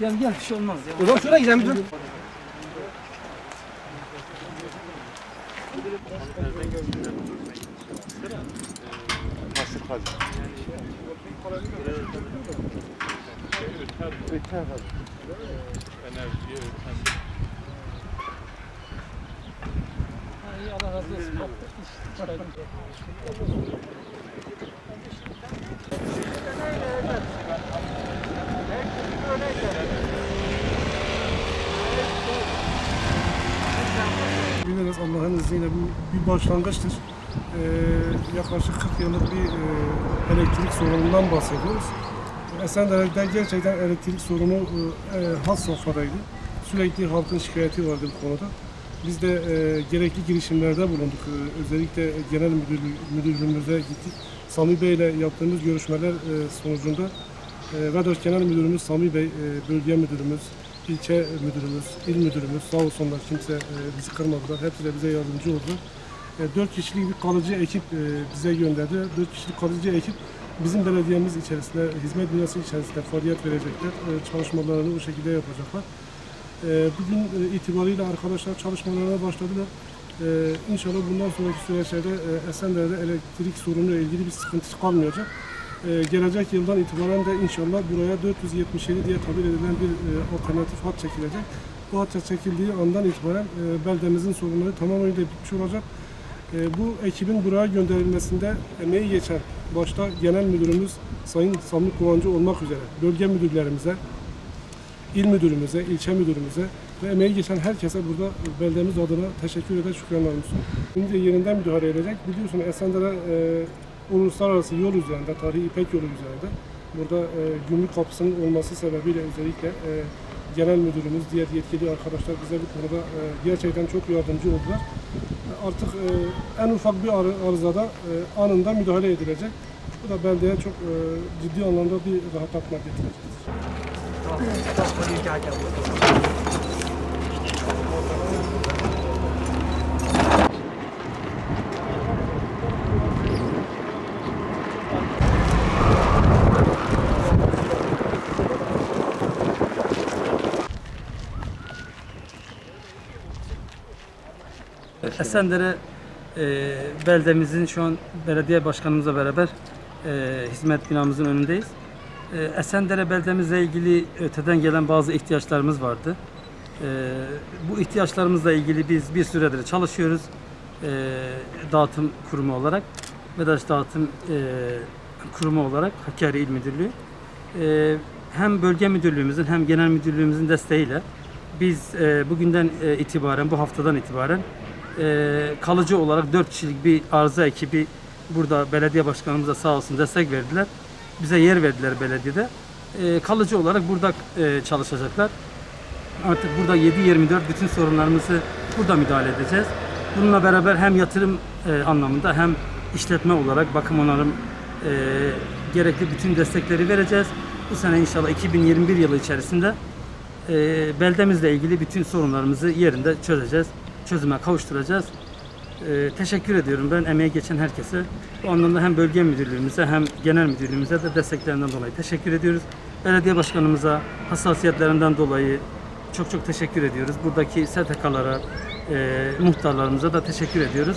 Gel gel bir şey olmaz ya. O zaman şuraya gidelim müdürüm. Nasıl kazı? Öter abi. enerjiye öten Allah razı olsun. Allah'ın izniyle bu bir başlangıçtır. Ee, yaklaşık 40 yıllık bir e, elektrik sorunundan bahsediyoruz. Esenler'de gerçekten elektrik sorunu e, e, had safhadaydı. Sürekli halkın şikayeti vardı bu konuda. Biz de e, gerekli girişimlerde bulunduk. E, özellikle genel müdürlüğü, müdürlüğümüze gittik. Sami Bey ile yaptığımız görüşmeler e, sonucunda e, VEDOŞ Genel Müdürümüz Sami Bey, e, Bölge Müdürümüz, ilçe müdürümüz, il müdürümüz sağ olsunlar kimse e, bizi kırmadılar. Hepsi de bize yardımcı oldu. E, Dört kişilik bir kalıcı ekip e, bize gönderdi. Dört kişilik kalıcı ekip bizim belediyemiz içerisinde, hizmet dünyası içerisinde faaliyet verecekler. Çalışmalarını bu şekilde yapacaklar. Bugün itibariyle arkadaşlar çalışmalarına başladılar. İnşallah bundan sonraki süreçlerde Esenler'de elektrik sorunuyla ilgili bir sıkıntı kalmayacak. Ee, gelecek yıldan itibaren de inşallah buraya 477 diye tabir edilen bir e, alternatif hat çekilecek. Bu hat çekildiği andan itibaren e, beldemizin sorunları tamamıyla bitmiş olacak. E, bu ekibin buraya gönderilmesinde emeği geçen başta genel müdürümüz Sayın Sami Kulancı olmak üzere bölge müdürlerimize, il müdürümüze, ilçe müdürümüze ve emeği geçen herkese burada beldemiz adına teşekkür eder, şükranlarımı sunuyorum. Şimdi yerinden müdahale edecek. Biliyorsunuz Esenler'e e, uluslararası yol üzerinde, tarihi İpek yolu üzerinde burada e, gümrük kapısının olması sebebiyle özellikle e, genel müdürümüz, diğer yetkili arkadaşlar bize bu konuda e, gerçekten çok yardımcı oldular. Artık e, en ufak bir arı- arızada e, anında müdahale edilecek. Bu da beldeye çok e, ciddi anlamda bir rahatlatma getirecek. Esendere e, beldemizin şu an belediye başkanımızla beraber e, hizmet binamızın önündeyiz. E, Esendere beldemizle ilgili öteden gelen bazı ihtiyaçlarımız vardı. E, bu ihtiyaçlarımızla ilgili biz bir süredir çalışıyoruz. E, dağıtım kurumu olarak, Vedaş Dağıtım e, Kurumu olarak Hakkari İl Müdürlüğü. E, hem bölge müdürlüğümüzün hem genel müdürlüğümüzün desteğiyle biz e, bugünden e, itibaren, bu haftadan itibaren e, kalıcı olarak 4 kişilik bir arıza ekibi burada belediye başkanımıza sağ olsun destek verdiler. Bize yer verdiler belediyede. E, kalıcı olarak burada e, çalışacaklar. Artık burada 7-24 bütün sorunlarımızı burada müdahale edeceğiz. Bununla beraber hem yatırım e, anlamında hem işletme olarak bakım onarım e, gerekli bütün destekleri vereceğiz. Bu sene inşallah 2021 yılı içerisinde e, beldemizle ilgili bütün sorunlarımızı yerinde çözeceğiz. Çözüme kavuşturacağız. E, teşekkür ediyorum ben emeği geçen herkese. Bu anlamda hem bölge müdürlüğümüze hem genel müdürlüğümüze de desteklerinden dolayı teşekkür ediyoruz. Belediye başkanımıza hassasiyetlerinden dolayı çok çok teşekkür ediyoruz. Buradaki STK'lara, e, muhtarlarımıza da teşekkür ediyoruz.